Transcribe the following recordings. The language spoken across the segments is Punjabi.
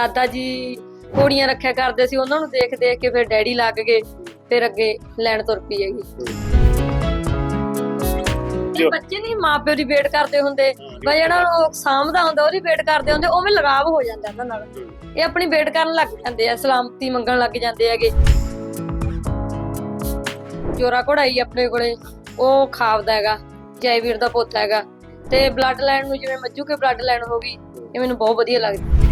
ਦਾਦਾ ਜੀ ਘੋੜੀਆਂ ਰੱਖਿਆ ਕਰਦੇ ਸੀ ਉਹਨਾਂ ਨੂੰ ਦੇਖ ਦੇਖ ਕੇ ਫਿਰ ਡੈਡੀ ਲੱਗ ਗਏ ਫਿਰ ਅੱਗੇ ਲੈਣ ਤੁਰ ਪਈ ਹੈਗੀ। ਤੇ ਬੱਚੇ ਨਹੀਂ ਮਾਪਿਓ ਦੀ ਵੇਟ ਕਰਦੇ ਹੁੰਦੇ ਬਈ ਜਿਹੜਾ ਉਹ ਸਾਂਭਦਾ ਹੁੰਦਾ ਉਹਦੀ ਵੇਟ ਕਰਦੇ ਹੁੰਦੇ ਉਵੇਂ ਲਗਾਵ ਹੋ ਜਾਂਦਾ ਇਹਨਾਂ ਨਾਲ। ਇਹ ਆਪਣੀ ਵੇਟ ਕਰਨ ਲੱਗ ਜਾਂਦੇ ਆ ਸਲਾਮਤੀ ਮੰਗਣ ਲੱਗ ਜਾਂਦੇ ਹੈਗੇ। ਜੋਰਾ ਘੋੜਾਈ ਆਪਣੇ ਕੋਲੇ ਉਹ ਖਾਵਦਾ ਹੈਗਾ ਜੈਵੀਰ ਦਾ ਪੁੱਤ ਹੈਗਾ। ਤੇ ਬਲੱਡ ਲਾਈਨ ਨੂੰ ਜਿਵੇਂ ਮੱਜੂ ਕੇ ਬਲੱਡ ਲਾਈਨ ਹੋ ਗਈ ਇਹ ਮੈਨੂੰ ਬਹੁਤ ਵਧੀਆ ਲੱਗਦੀ।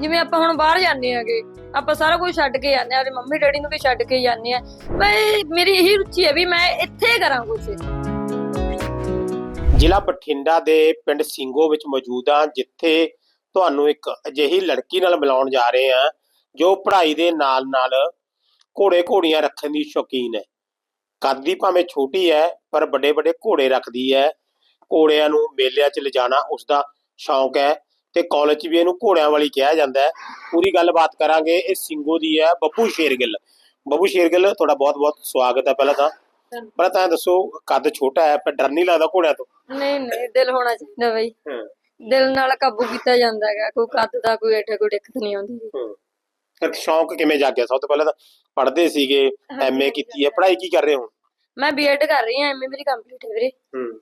ਜਿਵੇਂ ਆਪਾਂ ਹੁਣ ਬਾਹਰ ਜਾਂਦੇ ਆਗੇ ਆਪਾਂ ਸਾਰਾ ਕੁਝ ਛੱਡ ਕੇ ਜਾਂਦੇ ਆ ਤੇ ਮੰਮੀ ਡੈਡੀ ਨੂੰ ਵੀ ਛੱਡ ਕੇ ਜਾਂਦੇ ਆ ਬਈ ਮੇਰੀ ਇਹੀ ਰੁਚੀ ਹੈ ਵੀ ਮੈਂ ਇੱਥੇ ਕਰਾਂ ਕੁਝ ਜ਼ਿਲ੍ਹਾ ਬਠਿੰਡਾ ਦੇ ਪਿੰਡ ਸਿੰਘੋ ਵਿੱਚ ਮੌਜੂਦ ਹਾਂ, ਜਿੱਥੇ ਤੁਹਾਨੂੰ ਇੱਕ ਅਜਿਹੀ ਲੜਕੀ ਨਾਲ ਮਿਲਾਉਣ ਜਾ ਰਹੇ ਹਾਂ, ਜੋ ਪੜ੍ਹਾਈ ਦੇ ਨਾਲ ਨਾਲ ਘੋੜੇ ਘੋੜੀਆਂ ਰੱਖਣ ਦੀ ਸ਼ੌਕੀਨ ਹੈ। ਕੱਦ ਭਾਵੇਂ ਛੋਟੀ ਹੈ, ਪਰ ਵੱਡੇ ਵੱਡੇ ਘੋੜੇ ਰੱਖਦੀ ਹੈ। ਘੋੜਿਆਂ ਨੂੰ ਮੇਲਿਆਂ 'ਚ ਲਿਜਾਣਾ ਉਸ ਦਾ ਸ਼ੌਂਕ ਹੈ। ਤੇ ਕਾਲਜ 'ਚ ਵੀ ਇਹਨੂੰ ਘੋੜਿਆਂ ਵਾਲੀ ਕਿਹਾ ਜਾਂਦਾ ਹੈ। ਪੂਰੀ ਗੱਲਬਾਤ ਕਰਾਂਗੇ। ਇਹ ਸਿੰਘੋ ਦੀ ਹੈ ਬੱਬੂ ਸ਼ੇਰਗਿੱਲ। ਬੱਬੂ ਸ਼ੇਰਗਿੱਲ ਤੁਹਾਡਾ ਬਹੁਤ-ਬਹੁਤ ਸਵਾਗਤ ਹੈ ਪਹਿਲਾਂ ਤਾਂ। ਪਹਿਲਾਂ ਤਾਂ ਦੱਸੋ ਕੱਦ ਛੋਟਾ ਹੈ ਪਰ ਡਰ ਨਹੀਂ ਲੱਗਦਾ ਘੋੜਿਆਂ ਤੋਂ? ਨਹੀਂ ਨਹੀਂ ਦਿਲ ਹੋਣਾ ਚਾਹੀਦਾ ਬਈ। ਦਿਲ ਨਾਲ ਕਾਬੂ ਕੀਤਾ ਜਾਂਦਾ ਹੈਗਾ। ਕੋਈ ਕੱਦ ਦਾ ਕੋਈ ਏਠਾ ਕੋਈ ਦਿੱਕਤ ਨਹੀਂ ਆਉਂਦੀ ਫਿਰ ਸ਼ੌਂਕ ਕਿਵੇਂ ਜਾਗਿਆ? ਸਭ ਤੋਂ ਪਹਿਲਾਂ ਤਾਂ ਪੜ੍ਹਦੇ ਸੀਗੇ ਐਮਏ ਕੀਤੀ ਹੈ। ਪੜ੍ਹਾਈ ਕੀ ਕਰ ਰਹੇ ਹੋ ਮੈਂ ਬੀਐਡ ਕਰ ਰਹੀ ਹਾਂ ਐਮਏ ਮੇਰੀ ਕੰਪਲੀਟ ਹੈ ਵੀਰੇ। ਹੂੰ।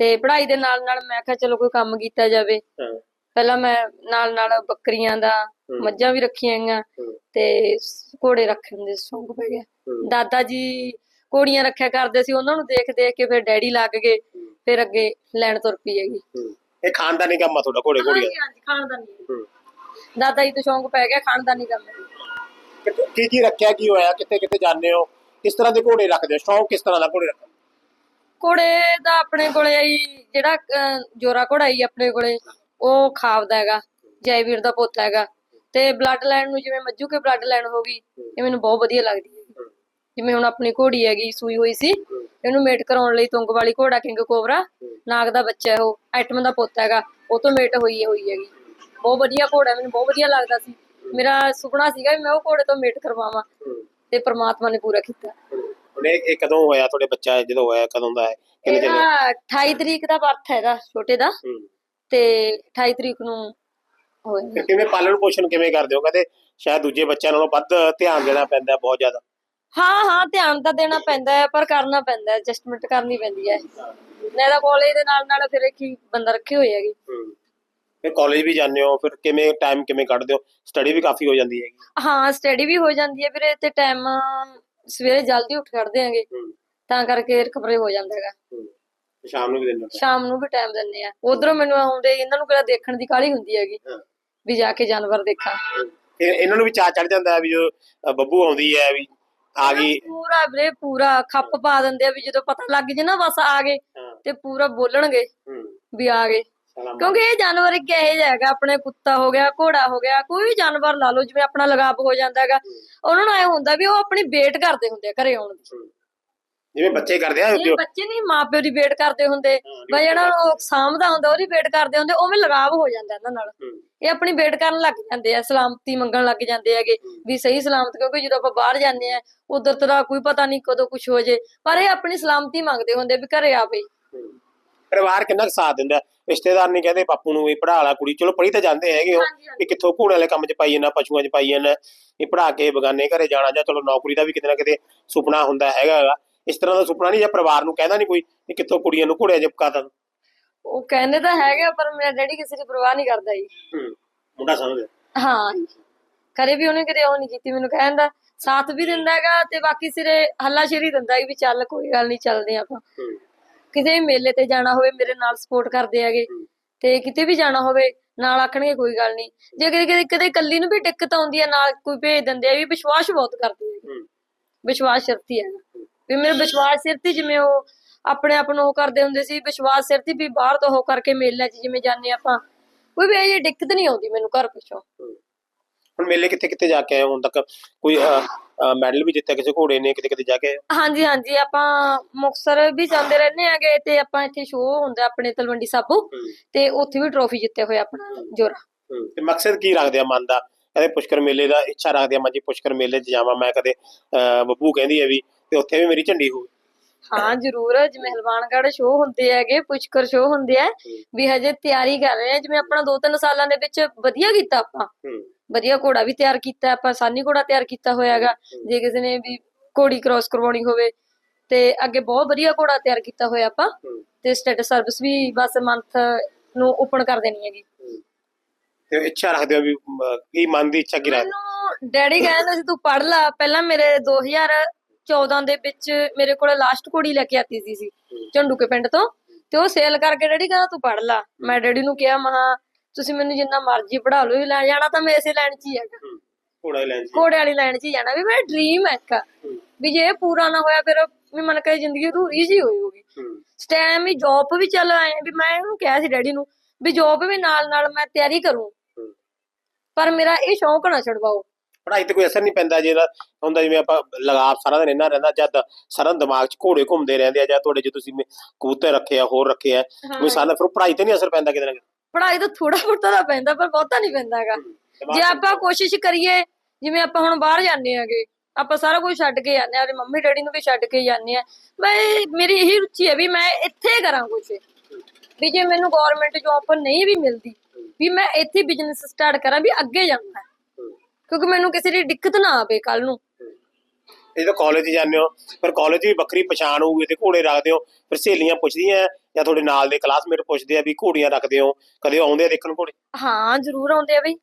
ਤੇ ਪੜ੍ਹਾਈ ਦੇ ਨਾਲ ਨਾਲ ਮੈਂ ਕਿਹਾ ਚਲੋ ਕੋਈ ਕੰਮ ਕੀਤਾ ਜਾਵੇ। ਹਾਂ। ਪਹਿਲਾਂ ਮੈਂ ਨਾਲ ਨਾਲ ਬੱਕਰੀਆਂ ਦਾ ਮੱਝਾਂ ਵੀ ਰੱਖੀਆਂ ਹੈਗੀਆਂ ਹੂੰ। ਤੇ ਘੋੜੇ ਰੱਖਣ ਦੇ ਸ਼ੌਂਕ ਪੈ ਗਿਆ ਦਾਦਾ ਜੀ ਘੋੜੀਆਂ ਰੱਖਿਆ ਕਰਦੇ ਸੀ ਉਹਨਾਂ ਨੂੰ ਦੇਖ ਦੇਖ ਕੇ ਫਿਰ ਡੈਡੀ ਲੱਗ ਗਏ ਫਿਰ ਅੱਗੇ ਲੈਣ ਤੁਰ ਪਈ ਹੈਗੀ। ਹੂੰ। ਇਹ ਖਾਨਦਾਨੀ ਕੰਮ ਆ ਤੁਹਾਡਾ ਘੋੜੇ ਘੋੜੀਆਂ? ਹਾਂਜੀ ਖਾਨਦਾਨੀ। ਹੂੰ। ਦਾਦਾ ਜੀ ਤੋਂ ਸ਼ੌਂਕ ਪੈ ਗਿਆ ਖਾਨਦਾਨੀ ਕੰਮ। ਹੈ ਕੀ ਕੀ ਰੱਖਿਆ ਕੀ ਹੋਇਆ ਕਿੱਥੇ ਕਿੱਥੇ ਜਾਂਦੇ ਹੋ? ਕਿਸ ਤਰ੍ਹਾਂ ਦੇ ਘੋੜੇ ਰੱਖਦੇ ਹੋ? ਸ਼ੌਂਕ ਕਿਸ ਤਰ੍ਹਾਂ ਦਾ ਘੋੜੇ ਰੱਖਣ ਦਾ? ਘੋੜੇ ਦਾ ਆਪਣੇ ਕੋਲੇ ਆਈ ਜਿਹੜਾ ਜੋਰਾ ਘੋੜਾ ਆਈ ਆਪਣੇ ਕੋਲੇ ਉਹ ਖਾਵਦਾ ਹੈਗਾ ਜੈਵੀਰ ਦਾ ਪੁੱਤ ਹੈਗਾ। ਤੇ ਬਲੱਡ ਲਾਈਨ ਨੂੰ ਜਿਵੇਂ ਮੱਜੂ ਕੇ ਬਲੱਡ ਲਾਈਨ ਹੋ ਗਈ ਇਹ ਮੈਨੂੰ ਬਹੁਤ ਵਧੀਆ ਲੱਗਦੀ ਹੈ। ਜਿਵੇਂ ਹੁਣ ਆਪਣੀ ਘੋੜੀ ਹੈਗੀ ਸੂਈ ਹੋਈ ਸੀ ਇਹਨੂੰ ਮੇਟ ਕਰਾਉਣ ਲਈ ਤੁੰਗ ਵਾਲੀ ਘੋੜਾ ਕਿੰਗ ਕੋਬਰਾ ਨਾਗ ਦਾ ਬੱਚਾ ਹੈ ਉਹ ਐਟਮ ਦਾ ਪੁੱਤ ਹੈਗਾ ਉਹ ਤੋਂ ਮੇਟ ਹੋਈ ਹੋਈ ਹੈਗੀ। ਬਹੁਤ ਵਧੀਆ ਘੋੜਾ ਮੈਨੂੰ ਬਹੁਤ ਵਧੀਆ ਲੱਗਦਾ ਸੀ। ਮੇਰਾ ਸੁਪਨਾ ਸੀਗਾ ਵੀ ਮੈਂ ਉਹ ਘੋੜੇ ਤੋਂ ਮੇਟ ਕਰਵਾਵਾਂ ਤੇ ਪ੍ਰਮਾਤਮਾ ਨੇ ਪੂਰਾ ਕੀਤਾ। ਹੁਣ ਇਹ ਕਦੋਂ ਹੋਇਆ ਤੁਹਾਡੇ ਬੱਚਾ ਜਦੋਂ ਹੋਇਆ ਕਦੋਂ ਦਾ ਹੈ ਕਿੰਨੇ ਚਿਰ ਦਾ? ਇਹਦਾ 28 ਤਰੀਕ ਦਾ ਬਰਥ ਹੈਗਾ ਛੋਟੇ ਦਾ। ਤੇ 28 ਤਰੀਕ ਨੂੰ ਹੋਇਆ ਕਿਵੇਂ ਪਾਲਣ ਪੋਸ਼ਣ ਕਿਵੇਂ ਕਰਦੇ ਹੋ? ਕਹਿੰਦੇ ਸ਼ਾਇਦ ਦੂਜੇ ਬੱਚਿਆਂ ਨਾਲੋਂ ਵੱਧ ਧਿਆਨ ਦੇਣਾ ਪੈਂਦਾ ਬਹੁਤ ਜ਼ਿਆਦਾ। ਹਾਂ ਹਾਂ ਧਿਆਨ ਤਾਂ ਦੇਣਾ ਪੈਂਦਾ ਹੈ ਪਰ ਕਰਨਾ ਪੈਂਦਾ ਹੈ ਐਡਜਸਟਮੈਂਟ ਕਰਨੀ ਪੈਂਦੀ ਹੈ। ਤਾਂ ਕਾਲਜ ਦੇ ਨਾਲ ਨਾਲ ਫਿਰ ਇੱਕ ਹੀ ਬੰਦਾ ਰੱਖੇ ਹੋਏ ਹੈਗੇ। ਫਿਰ ਕਾਲਜ ਵੀ ਜਾਂਦੇ ਹੋ ਫਿਰ ਕਿਵੇਂ ਟਾਈਮ ਕਿਵੇਂ ਕੱਢਦੇ ਹੋ? ਸਟੱਡੀ ਵੀ ਕਾਫੀ ਹੋ ਜਾਂਦੀ ਹੈਗੀ। ਹਾਂ ਸਟੱਡੀ ਵੀ ਹੋ ਜਾਂਦੀ ਹੈ ਵੀਰੇ ਤੇ ਟਾਈਮ ਸਵੇਰੇ ਜਲਦੀ ਉੱਠ ਖੜਦੇ ਆਂਗੇ ਤਾਂ ਕਰਕੇ ਰਿਕਵਰੀ ਹੋ ਜਾਂਦਾ ਹੈਗਾ। ਤੇ ਸ਼ਾਮ ਨੂੰ ਵੀ ਦਿੰਦੇ ਹੋ ਸ਼ਾਮ ਨੂੰ ਵੀ ਟਾਈਮ ਦਿੰਦੇ ਆ। ਉਧਰੋਂ ਮੈਨੂੰ ਆਉਂਦੇ ਇਹਨਾਂ ਨੂੰ ਕਿਹੜਾ ਦੇਖਣ ਦੀ ਕਾਹਲੀ ਹੁੰਦੀ ਹੈਗੀ। ਵੀ ਜਾ ਕੇ ਜਾਨਵਰ ਦੇਖਾਂ। ਫਿਰ ਇਹਨਾਂ ਨੂੰ ਵੀ ਚਾਹ ਚੜ ਜਾਂਦਾ ਵੀ ਜੋ ਬੱਬੂ ਆਉਂਦੀ ਹੈ ਵੀ ਆ ਗਈ। ਪੂਰਾ ਵੀਰੇ ਪੂਰਾ ਖੱਪ ਪਾ ਦਿੰਦੇ ਆ ਵੀ ਜਦੋਂ ਪਤਾ ਲੱਗ ਜੇ ਨਾ ਬਸ ਆ ਗਏ ਤੇ ਪੂਰਾ ਬੋਲਣਗੇ ਵੀ ਆ ਗਏ। ਕਿਉਂਕਿ ਇਹ ਜਾਨਵਰ ਇੱਕ ਇਹੋ ਜਿਹਾ ਹੈਗਾ ਆਪਣੇ ਕੁੱਤਾ ਹੋ ਗਿਆ ਘੋੜਾ ਹੋ ਗਿਆ ਕੋਈ ਵੀ ਜਾਨਵਰ ਲਾ ਲਓ ਜਿਵੇਂ ਆਪਣਾ ਲਗਾਵ ਹੋ ਜਾਂਦਾ ਹੈਗਾ। ਉਹਨਾਂ ਨੂੰ ਐ ਹੁੰਦਾ ਵੀ ਉਹ ਆਪਣੀ ਵੇਟ ਕਰਦੇ ਹੁੰਦੇ ਆ ਘਰੇ ਆਉਣ ਦੀ। ਜਿਵੇਂ ਬੱਚੇ ਕਰਦੇ ਆ ਇਹ ਬੱਚੇ ਨਹੀਂ ਮਾਪਿਓ ਦੀ ਵੇਟ ਕਰਦੇ ਹੁੰਦੇ ਬਈ ਜਿਹੜਾ ਉਹ ਸਾਂਭਦਾ ਹੁੰਦਾ ਉਹਦੀ ਵੇਟ ਕਰਦੇ ਹੁੰਦੇ ਉਵੇਂ ਲਗਾਵ ਹੋ ਜਾਂਦਾ ਇਹਨਾਂ ਨਾਲ। ਇਹ ਆਪਣੀ ਵੇਟ ਕਰਨ ਲੱਗ ਜਾਂਦੇ ਆ ਸਲਾਮਤੀ ਮੰਗਣ ਲੱਗ ਜਾਂਦੇ ਹੈਗੇ ਵੀ ਸਹੀ ਸਲਾਮਤ ਕਿਉਂਕਿ ਜਦੋਂ ਆਪਾਂ ਬਾਹਰ ਜਾਂਦੇ ਆ ਉਧਰ ਤਰਾ ਕੋਈ ਪਤਾ ਨਹੀਂ ਕਦੋਂ ਕੁਝ ਹੋ ਜੇ ਪਰ ਇਹ ਆਪਣੀ ਸਲਾਮਤੀ ਮੰਗਦੇ ਹੁੰਦੇ ਵੀ ਘਰੇ ਆ ਬਈ ਪਰਿਵਾਰ ਕਿੰਨਾ ਕੁ ਸਾਥ ਦਿੰਦਾ? ਰਿਸ਼ਤੇਦਾਰ ਨਹੀਂ ਕਹਿੰਦੇ ਬਾਪੂ ਨੂੰ ਵੀ ਪੜ੍ਹਾ ਲਾ ਕੁੜੀ ਚਲੋ ਪੜ੍ਹੀ ਤਾਂ ਜਾਂਦੇ ਹੈਗੇ ਉਹ। ਵੀ ਕਿੱਥੋਂ ਘੋੜੇ ਵਾਲੇ ਕੰਮ 'ਚ ਪਾਈ ਜਾਂਦਾ ਪਸ਼ੂਆਂ 'ਚ ਪਾਈ ਜਾਂਦਾ ਇਹ ਪੜ੍ਹਾ ਕੇ ਬਗਾਨੇ ਘਰੇ ਜਾਣਾ ਜਾਂ ਚਲੋ ਨੌਕਰੀ ਦਾ ਵੀ ਕਿਤੇ ਨਾ ਕਿਤੇ ਸੁਪਨਾ ਹੁੰਦਾ ਹੈਗਾ। ਇਸ ਤਰ੍ਹਾਂ ਦਾ ਸੁਪਨਾ ਨਹੀਂ ਜਾਂ ਪਰਿਵਾਰ ਨੂੰ ਕਹਿੰਦਾ ਨਹੀਂ ਕੋਈ ਕਿ ਕਿੱਥੋਂ ਕੁੜੀਆਂ ਨੂੰ ਘੋੜਿਆਂ 'ਚ ਪਕਾਤਾ ਉਹ ਕਹਿੰਦੇ ਤਾਂ ਹੈਗੇ ਪਰ ਮੇਰਾ ਡੈਡੀ ਕਿਸੇ ਦੀ ਪਰਵਾਹ ਨਹੀਂ ਕਰਦਾ ਜੀ। ਮੁੰਡਾ ਸਮਝਦਾ ਹਾਂ ਕਰੇ ਵੀ ਉਹਨੇ ਕਦੇ ਉਹ ਨਹੀਂ ਕੀਤੀ ਮੈਨੂੰ ਕਹਿੰਦਾ ਸਾਥ ਵੀ ਦਿੰਦਾ ਹੈਗਾ ਤੇ ਬਾਕੀ ਸਿਰੇ ਹੱਲਾਸ਼ੇਰੀ ਦਿੰਦਾ ਹੈ ਵੀ ਚੱਲ ਕੋਈ ਗੱਲ ਨਹੀਂ ਚੱਲਦੇ ਆਪਾਂ। ਕਿਸੇ ਵੀ ਮੇਲੇ ਤੇ ਜਾਣਾ ਹੋਵੇ ਮੇਰੇ ਨਾਲ ਸਪੋਰਟ ਕਰਦੇ ਹੈਗੇ ਤੇ ਕਿਤੇ ਵੀ ਜਾਣਾ ਹੋਵੇ ਨਾਲ ਆਖਣਗੇ ਕੋਈ ਗੱਲ ਨਹੀਂ। ਜੇ ਕਦੇ ਕਦੇ ਕਦੇ ਇਕੱਲੀ ਨੂੰ ਵੀ ਦਿੱਕਤ ਆਉਂਦੀ ਹੈ ਨਾਲ ਕੋਈ ਭੇਜ ਦਿੰਦੇ ਆ ਵੀ ਵਿਸ਼ਵਾਸ ਬਹੁਤ ਕਰਦੇ ਆ ਵਿਸ਼ਵਾਸ ਸ਼ਰਤੀ ਹੈ। ਵੀ ਮੇਰੇ ਵਿਸ਼ਵਾਸ ਸਿਰਤੀ ਜਿਵੇਂ ਉਹ ਆਪਣੇ ਆਪ ਨੂੰ ਉਹ ਕਰਦੇ ਹੁੰਦੇ ਸੀ ਵਿਸ਼ਵਾਸ ਸਿਰਤੀ ਵੀ ਬਾਹਰ ਤੋਂ ਉਹ ਕਰਕੇ ਮੇਲਿਆਂ 'ਚ ਜਿਵੇਂ ਜਾਂਦੇ ਆਪਾਂ। ਕੋਈ ਵੀ ਇਹ ਦਿੱਕਤ ਨਹੀਂ ਆਉਂਦੀ ਮੈਨੂੰ ਘਰ ਪਿੱਛੋਂ। ਹੁਣ ਮੇਲੇ ਕਿੱਥੇ ਕਿੱਥੇ ਜਾ ਕੇ ਆਏ ਹੁਣ ਤੱਕ ਕੋਈ ਮੈਡਲ ਵੀ ਜਿੱਤਿਆ ਕਿਸੇ ਘੋੜੇ ਨੇ ਕਿਤੇ ਕਿਤੇ ਜਾ ਕੇ ਆਏ? ਹਾਂਜੀ ਹਾਂਜੀ ਆਪਾਂ ਮੁਕਤਸਰ ਵੀ ਜਾਂਦੇ ਰਹਿੰਦੇ ਆਗੇ ਤੇ ਆਪਾਂ ਇੱਥੇ ਸ਼ੋਅ ਹੁੰਦਾ ਆਪਣੇ ਤਲਵੰਡੀ ਸਾਬੋ। ਤੇ ਉੱਥੇ ਵੀ ਟਰੋਫੀ ਜਿੱਤੇ ਹੋਏ ਆਪਣਾ ਜੋਰਾ। ਤੇ ਮਕਸਦ ਕੀ ਰੱਖਦੇ ਆ ਮਨ ਦਾ? ਕਹਿੰਦੇ ਪੁਸ਼ਕਰ ਮੇਲੇ ਦਾ ਇੱਛਾ ਰੱਖਦੇ ਆ ਮੈਂ ਜੀ ਪੁਸ਼ਕਰ ਮੇਲੇ 'ਚ ਜਾਵਾਂ ਮੈਂ ਕਦੇ ਬੱਬੂ ਕਹਿੰਦੀ ਹੈ ਵੀ ਤੇ ਉੱਥੇ ਵੀ ਮੇਰੀ ਝੰਡੀ ਹੋਵੇ ਹਾਂ ਜ਼ਰੂਰ ਜਿਵੇਂ ਹਲਵਾਨਗੜ੍ਹ ਸ਼ੋਅ ਹੁੰਦੇ ਹੈਗੇ ਪੁਸ਼ਕਰ ਸ਼ੋਅ ਹੁੰਦੇ ਆ ਵੀ ਹਜੇ ਤਿਆਰੀ ਕਰ ਰਹੇ ਆ ਜਿਵੇਂ ਆਪਣਾ 2-3 ਸਾਲਾਂ ਦੇ ਵਿੱਚ ਵਧੀਆ ਕੀਤਾ ਆਪਾਂ। ਵਧੀਆ ਘੋੜਾ ਵੀ ਤਿਆਰ ਕੀਤਾ ਆਪਾਂ ਸਾਨੀ ਘੋੜਾ ਤਿਆਰ ਕੀਤਾ ਹੋਇਆ ਹੈਗਾ ਜੇ ਕਿਸੇ ਨੇ ਵੀ ਘੋੜੀ ਕ੍ਰਾਸ ਕਰਵਾਉਣੀ ਹੋਵੇ ਤੇ ਅੱਗੇ ਬਹੁਤ ਵਧੀਆ ਘੋੜਾ ਤਿਆਰ ਕੀਤਾ ਹੋਇਆ ਆਪਾਂ ਤੇ ਸਟੇਟਸ ਸਰਵਿਸ ਵੀ ਬਸ ਮੰਥ ਨੂੰ ਓਪਨ ਕਰ ਦੇਣੀ ਹੈਗੀ। ਤੇ ਇੱਛਾ ਰੱਖਦੇ ਹੋ ਵੀ ਕੀ ਮਨ ਦੀ ਇੱਛਾ ਕੀ ਰੱਖਦੇ ਮੈਨੂੰ ਡੈਡੀ ਕਹਿੰਦੇ ਸੀ ਤੂੰ ਪੜ ਲੈ ਪਹਿਲਾਂ ਮੇਰੇ 2014 ਦੇ ਵਿੱਚ ਮੇਰੇ ਕੋਲ ਲਾਸਟ ਘੋੜੀ ਲੈ ਕੇ ਆਤੀ ਸੀ ਸੀ ਝੰਡੂਕੇ ਪਿੰਡ ਤੋਂ। ਤੇ ਉਹ ਸੇਲ ਕਰਕੇ ਡੈਡੀ ਕਹਿੰਦਾ ਤੂੰ ਪੜ ਲੈ। ਮੈਂ ਡੈਡੀ ਨੂੰ ਕਿਹਾ ਮਹਾ ਤੁਸੀਂ ਮੈਨੂੰ ਜਿੰਨਾ ਮਰਜ਼ੀ ਪੜਾ ਲਓ ਲੈ ਜਾਣਾ ਤਾਂ ਮੈਂ ਇਸੇ ਲਾਈਨ 'ਚ ਹੀ ਹੈਗਾ। ਘੋੜਾ ਲੈਣ ਜੀ ਘੋੜੇ ਵਾਲੀ ਲਾਈਨ 'ਚ ਹੀ ਜਾਣਾ ਵੀ ਮੇਰਾ ਡ੍ਰੀਮ ਹੈ ਇੱਕ। ਵੀ ਜੇ ਇਹ ਪੂਰਾ ਨਾ ਹੋਇਆ ਫਿਰ ਵੀ ਮਨ ਕਹੇ ਜ਼ਿੰਦਗੀ ਅਧੂਰੀ ਜਿਹੀ ਹੋਈ ਹੋਗੀ ਟਾਈਮ ਹੀ। ਜੌਬ ਵੀ ਚੱਲ ਆਏ ਵੀ ਮੈਂ ਉਹਨੂੰ ਕਿਹਾ ਸੀ ਡੈਡੀ ਨੂੰ ਵੀ ਜੌਬ ਵੀ ਨਾਲ ਨਾਲ ਮੈਂ ਤਿਆਰੀ ਕਰੂੰ। ਪਰ ਮੇਰਾ ਇਹ ਸ਼ੌਂਕ ਨਾ ਛਡਵਾਓ। ਪੜ੍ਹਾਈ ਤੇ ਕੋਈ ਅਸਰ ਨਹੀਂ ਪੈਂਦਾ ਜਿਹੜਾ ਹੁੰਦਾ ਜਿਵੇਂ ਆਪਾਂ ਲਗਾਵ ਸਾਰਾ ਦਿਨ ਇਹਨਾਂ ਰਹਿੰਦਾ ਜਦ ਸਾਰਾ ਦਿਮਾਗ 'ਚ ਘੋੜੇ ਘੁੰਮਦੇ ਰਹਿੰਦੇ ਆ ਜਾਂ ਤੁਹਾਡੇ ਜੇ ਤੁਸੀਂ ਕਬੂਤਰ ਰੱਖੇ ਆ ਹੋਰ ਰੱਖੇ ਆ ਵੀ ਸਾਰਾ ਫਿਰ ਪੜ੍ਹਾਈ ਤੇ ਨਹੀਂ ਅਸਰ ਪੈਂਦਾ ਕਿਤੇ ਨਾ ਕਿਤੇ। ਪੜ੍ਹਾਈ ਤਾਂ ਥੋੜਾ ਬਹੁਤਾ ਤਾਂ ਪੈਂਦਾ ਪਰ ਬਹੁਤਾ ਨਹੀਂ ਪੈਂਦਾ ਹੈਗਾ। ਜੇ ਆਪਾਂ ਕੋਸ਼ਿਸ਼ ਕਰੀਏ ਜਿਵੇਂ ਆਪਾਂ ਹੁਣ ਬਾਹਰ ਜਾਂਦੇ ਆਗੇ ਆਪਾਂ ਸਾਰਾ ਕੁਝ ਛੱਡ ਕੇ ਜਾਂਦੇ ਆ ਆਪਣੇ ਮੰਮੀ ਡੈਡੀ ਨੂੰ ਵੀ ਛੱਡ ਕੇ ਜਾਂਦੇ ਆ। ਮੈਂ ਮੇਰੀ ਇਹੀ ਰੁਚੀ ਹੈ ਵੀ ਮੈਂ ਇੱਥੇ ਕਰਾਂ ਕੁਝ ਵੀ ਜੇ ਮੈਨੂੰ ਗਵਰਨਮੈਂਟ ਜੌਬ ਨਹੀਂ ਵੀ ਮਿਲਦੀ ਵੀ ਮੈਂ ਇੱਥੇ ਬਿਜ਼ਨਸ ਸਟਾਰਟ ਕਰਾਂ ਵੀ ਅੱਗੇ ਜਾਣਾ ਕਿਉਂਕਿ ਮੈਨੂੰ ਕਿਸੇ ਦੀ ਦਿੱਕਤ ਨਾ ਆਵੇ ਕੱਲ ਨੂੰ। ਜਦੋਂ ਕਾਲਜ ਜਾਂਦੇ ਹੋ ਫਿਰ ਕਾਲਜ ਵੀ ਵੱਖਰੀ ਪਛਾਣ ਹੋਊਗੀ ਤੇ ਘੋੜੇ ਰੱਖਦੇ ਹੋ ਫਿਰ ਸਹੇਲੀਆਂ ਪੁੱਛਦੀਆਂ ਜਾਂ ਤੁਹਾਡੇ ਨਾਲ ਦੇ ਕਲਾਸਮੇਟ ਪੁੱਛਦੇ ਆ ਵੀ ਘੋੜੀਆਂ ਰੱਖਦੇ ਹੋ ਕਦੇ ਆਉਂਦੇ ਆ ਦੇਖਣ ਘੋੜੇ? ਹਾਂ ਜ਼ਰੂਰ ਆਉਂਦੇ ਆ ਬਈ।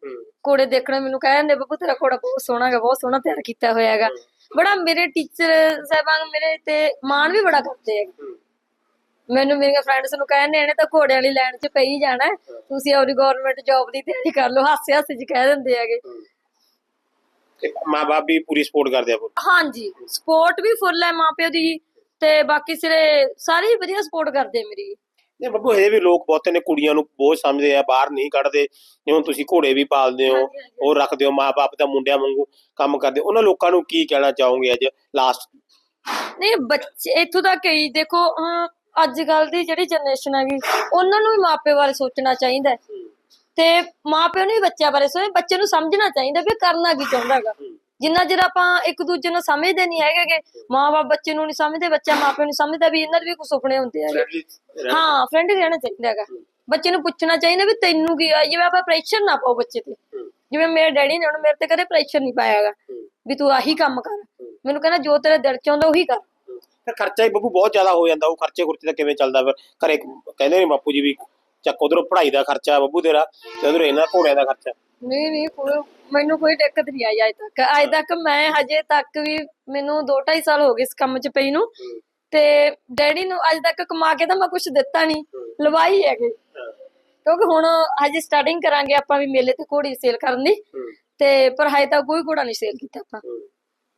ਘੋੜੇ ਦੇਖਣ ਮੈਨੂੰ ਕਹਿ ਦਿੰਦੇ ਬੱਬੂ ਤੇਰਾ ਘੋੜਾ ਬਹੁਤ ਸੋਹਣਾ ਹੈਗਾ ਬਹੁਤ ਸੋਹਣਾ ਤਿਆਰ ਕੀਤਾ ਹੋਇਆ ਹੈਗਾ। ਬੜਾ ਮੇਰੇ ਟੀਚਰ ਸਾਹਿਬਾਨ ਮੇਰੇ ਤੇ ਮਾਣ ਵੀ ਬੜਾ ਕਰਦੇ ਹੈਗੇ ਮੈਨੂੰ ਮੇਰੀਆਂ ਫਰੈਂਡਸ ਨੂੰ ਕਹਿੰਦੇ ਇਹਨੇ ਤਾਂ ਘੋੜੇ ਵਾਲੀ ਲਾਈਨ 'ਚ ਪਈ ਜਾਣਾ ਹੈ। ਤੁਸੀਂ ਆਪਣੀ ਗਵਰਨਮੈਂਟ ਜੌਬ ਦੀ ਤਿਆਰੀ ਕਰ ਲਓ ਹਾਸੇ ਹਾਸੇ 'ਚ ਕਹਿ ਦਿੰਦੇ ਹੈਗੇ। ਤੇ ਮਾਂ-ਬਾਪ ਵੀ ਪੂਰੀ ਸਪੋਰਟ ਕਰਦੇ ਆ ਹਾਂਜੀ ਸਪੋਰਟ ਵੀ ਫੁੱਲ ਹੈ ਮਾਪਿਓ ਦੀ ਤੇ ਬਾਕੀ ਸਿਰੇ ਸਾਰੇ ਹੀ ਵਧੀਆ ਸਪੋਰਟ ਕਰਦੇ ਆ ਮੇਰੀ ਨੇ ਬੱਬੂ ਹਜੇ ਵੀ ਲੋਕ ਬਹੁਤੇ ਨੇ ਕੁੜੀਆਂ ਨੂੰ ਬੋਝ ਸਮਝਦੇ ਆ ਬਾਹਰ ਨਹੀਂ ਕੱਢਦੇ ਜਿਵੇਂ ਤੁਸੀਂ ਘੋੜੇ ਵੀ ਪਾਲਦੇ ਹੋ। ਉਹ ਰੱਖਦੇ ਹੋ ਮਾਂ-ਬਾਪ ਦਾ ਮੁੰਡਿਆਂ ਵਾਂਗੂ ਕੰਮ ਕਰਦੇ। ਉਹਨਾਂ ਲੋਕਾਂ ਨੂੰ ਕੀ ਕਹਿਣਾ ਚਾਹੋਗੇ ਅੱਜ ਲਾਸਟ ਨਹੀਂ ਬੱਚੇ ਇੱਥੋਂ ਤੱਕ ਹੀ ਦੇਖੋ ਅੱਜ ਕੱਲ ਦੀ ਜਿਹੜੀ ਜਨਰੇਸ਼ਨ ਹੈਗੀ ਉਹਨਾਂ ਨੂੰ ਵੀ ਮਾਪੇ ਬਾਰੇ ਸੋਚਣਾ ਚਾਹੀਦਾ। ਤੇ ਮਾਪਿਓ ਨੂੰ ਵੀ ਬੱਚਿਆਂ ਬਾਰੇ ਸੋਚੇ ਬੱਚੇ ਨੂੰ ਸਮਝਣਾ ਚਾਹੀਦਾ ਵੀ ਕਰਨਾ ਕੀ ਚਾਹੁੰਦਾ ਹੈਗਾ। ਜਿੰਨਾ ਚਿਰ ਆਪਾਂ ਇੱਕ ਦੂਜੇ ਨੂੰ ਸਮਝਦੇ ਨਹੀਂ ਹੈਗੇ ਮਾਂ-ਬਾਪ ਬੱਚੇ ਨੂੰ ਨਹੀਂ ਸਮਝਦੇ ਬੱਚਾ ਮਾਪਿਓ ਨੂੰ ਸਮਝਦਾ ਵੀ ਇਹਨਾਂ ਦੇ ਵੀ ਕੁਝ ਸੁਪਨੇ ਹੁੰਦੇ ਹੈਗੇ ਹਾਂ ਫਰੈਂਡ ਰਹਿਣਾ ਚਾਹੀਦਾ ਹੈਗਾ। ਬੱਚੇ ਨੂੰ ਪੁੱਛਣਾ ਚਾਹੀਦਾ ਵੀ ਤੈਨੂੰ ਕੀ ਆ ਜਿਵੇਂ ਆਪਾਂ ਪ੍ਰੈਸ਼ਰ ਨਾ ਪਾਓ ਬੱਚੇ ਤੇ। ਜਿਵੇਂ ਮੇਰੇ ਡੈਡੀ ਨੇ ਹੁਣ ਮੇਰੇ ਤੇ ਕਦੇ ਪ੍ਰੈਸ਼ਰ ਨਹੀਂ ਪਾਇਆ ਹੈਗਾ ਵੀ ਤੂੰ ਆਹੀ ਕੰਮ ਕਰ। ਮੈਨੂੰ ਕਹਿੰਦਾ ਜੋ ਤੇਰੇ ਦਿਲ ਚ ਆਉਂਦਾ ਉਹੀ ਕਰ। ਫਿਰ ਖਰਚਾ ਹੀ ਬੱਬੂ ਬਹੁਤ ਜ਼ਿਆਦਾ ਹੋ ਜਾਂਦਾ ਉਹ ਖਰਚੇ ਖੁਰਚੇ ਦਾ ਕਿਵੇਂ ਚੱਲਦਾ ਫਿਰ? ਘਰੇ ਕਹਿੰਦੇ ਨੇ ਬਾਪੂ ਜੀ ਵੀ ਚੱਕ ਉਧਰੋਂ ਪੜ੍ਹਾਈ ਦਾ ਖਰਚਾ ਬੱਬੂ ਤੇਰਾ ਤੇ ਉਧਰੋਂ ਇਹਨਾਂ ਘੋੜਿਆਂ ਦਾ ਖਰਚਾ। ਨਹੀਂ ਨਹੀਂ ਕੋਈ ਮੈਨੂੰ ਕੋਈ ਦਿੱਕਤ ਨਹੀਂ ਆਈ ਅੱਜ ਤੱਕ। ਅੱਜ ਤੱਕ ਮੈਂ ਹਜੇ ਤੱਕ ਵੀ ਮੈਨੂੰ 2.5 ਸਾਲ ਹੋ ਗਏ ਇਸ ਕੰਮ 'ਚ ਪਈ ਨੂੰ। ਤੇ ਡੈਡੀ ਨੂੰ ਅੱਜ ਤੱਕ ਕਮਾ ਕੇ ਤਾਂ ਮੈਂ ਕੁਝ ਦਿੱਤਾ ਨਹੀਂ। ਲਵਾਈ ਹੈਗੇ। ਕਿਉਂਕਿ ਹੁਣ ਹਜੇ ਸਟਾਰਟਿੰਗ ਕਰਾਂਗੇ ਆਪਾਂ ਵੀ ਮੇਲੇ ਤੇ ਘੋੜੀ ਸੇਲ ਕਰਨ ਦੀ। ਤੇ ਪਰ ਹਜੇ ਤੱਕ ਕੋਈ ਘੋੜਾ ਨਹੀਂ ਸੇਲ ਕੀਤਾ ਆਪਾਂ।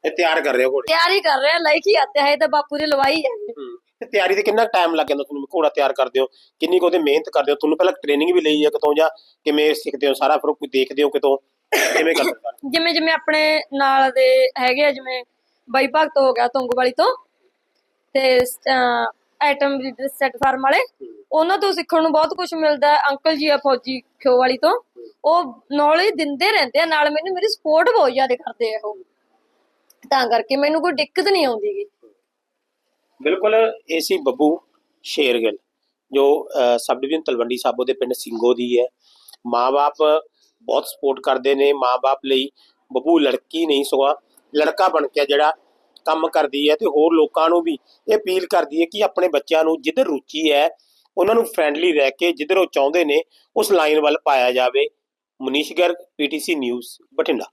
ਇਹ ਤਿਆਰ ਕਰ ਰਹੇ ਹੋ ਘੋੜੇ? ਤਿਆਰੀ ਕਰ ਰਹੇ ਆ ਲਾਈਕ ਹੀ ਆਤੇ ਹਜੇ ਤਾਂ ਬਾਪੂ ਨੇ ਲਵਾਈ ਹੈ। ਤੇ ਤਿਆਰੀ ਤੇ ਕਿੰਨਾ ਟਾਈਮ ਲੱਗ ਜਾਂਦਾ ਤੁਹਾਨੂੰ? ਘੋੜਾ ਤਿਆਰ ਕਰਦੇ ਹੋ, ਕਿੰਨੀ ਕੁ ਉਹਦੇ ਮਿਹਨਤ ਕਰਦੇ ਹੋ? ਤੁਹਾਨੂੰ ਪਹਿਲਾਂ ਟ੍ਰੇਨਿੰਗ ਵੀ ਲਈ ਹੈ ਕਿਤੋਂ ਜਾਂ ਕਿਵੇਂ ਸਿੱਖਦੇ ਹੋ? ਸਾਰਾ ਫਿਰ ਕੋਈ ਦੇਖਦੇ ਹੋ ਕਿਤੋਂ? ਕਿਵੇਂ ਕਰਦੇ ਹੋ? ਸਾਰਾ? ਜਿਵੇਂ ਜਿਵੇਂ ਆਪਣੇ ਨਾਲ ਦੇ ਹੈਗੇ ਆ, ਜਿਵੇਂ ਬਾਈ ਭਗਤ ਹੋ ਗਿਆ, ਤੁੰਗਵਾਲੀ ਤੋਂ ਤੇ ਆਈਟਮ ਸੈਟ ਫਾਰਮ ਵਾਲੇ, ਉਹਨਾਂ ਤੋਂ ਸਿੱਖਣ ਨੂੰ ਬਹੁਤ ਕੁਝ ਮਿਲਦਾ ਹੈ। ਅੰਕਲ ਜੀ ਆ ਫੌਜੀ ਖਿਓ ਵਾਲੀ ਤੋਂ। ਉਹ ਨੌਲੇਜ ਦਿੰਦੇ ਰਹਿੰਦੇ ਆ, ਨਾਲ ਮੈਨੂੰ ਮੇਰੀ ਸਪੋਰਟ ਬਹੁਤ ਜ਼ਿਆਦਾ ਕਰਦੇ ਆ ਉਹ। ਤਾਂ ਕਰਕੇ ਮੈਨੂੰ ਕੋਈ ਦਿੱਕਤ ਨਹੀਂ ਆਉਂਦੀ ਗੀ। ਬਿਲਕੁਲ ਇਹ ਸੀ ਬੱਬੂ ਸ਼ੇਰਗਿੱਲ ਜੋ ਅਹ, ਸਬ ਡਿਵੀਜ਼ਨ ਤਲਵੰਡੀ ਸਾਬੋ ਦੇ ਪਿੰਡ ਸਿੰਘੋ ਦੀ ਹੈ। ਮਾਪੇ ਬਹੁਤ ਸਪੋਰਟ ਕਰਦੇ ਨੇ ਮਾਪੇ ਲਈ ਬੱਬੂ ਲੜਕੀ ਨਹੀਂ ਸਗੋਂ ਲੜਕਾ ਬਣ ਕੇ ਜਿਹੜਾ ਕੰਮ ਕਰਦੀ ਹੈ ਤੇ ਹੋਰ ਲੋਕਾਂ ਨੂੰ ਵੀ ਇਹ ਅਪੀਲ ਕਰਦੀ ਹੈ ਕਿ ਆਪਣੇ ਬੱਚਿਆਂ ਨੂੰ ਜਿੱਧਰ ਰੁਚੀ ਹੈ ਉਹਨਾਂ ਨੂੰ ਫਰੈਂਡਲੀ ਰਹਿ ਕੇ ਜਿੱਧਰ ਉਹ ਚਾਹੁੰਦੇ ਨੇ ਉਸ ਲਾਈਨ ਵੱਲ ਪਾਇਆ ਜਾਵੇ। Manish Garg PTC news Bathinda.